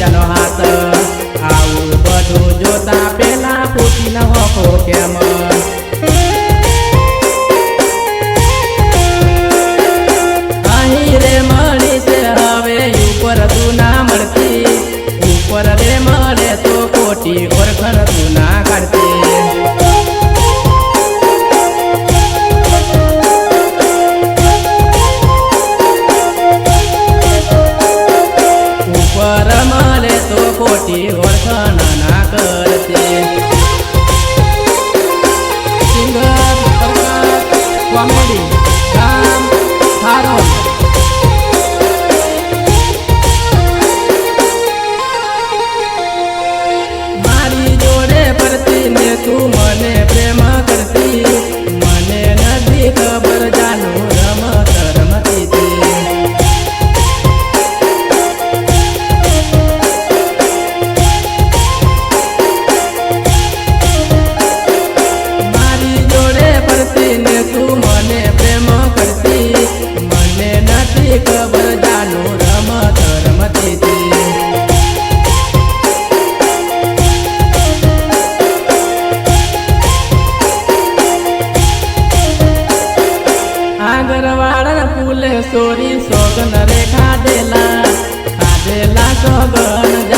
જનો હાથ. આવું બધું જોતા પેલા પૂછી ન હોકો કેમ? ખોટી ઓળખાણ ಗಗನ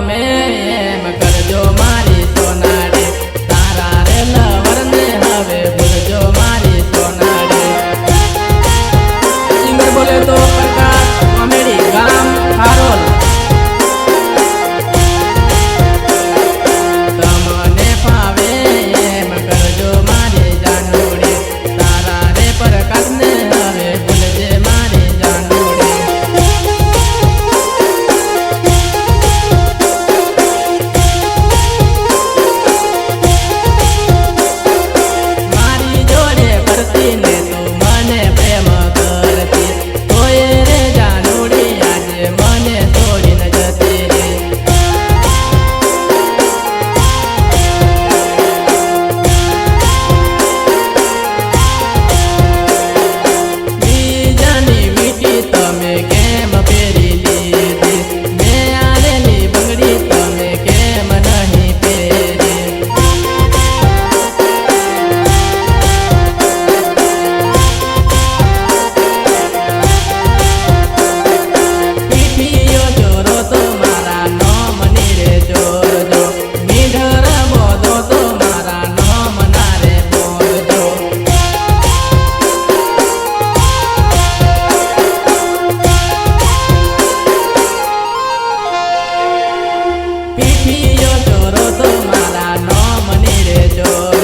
me. Creator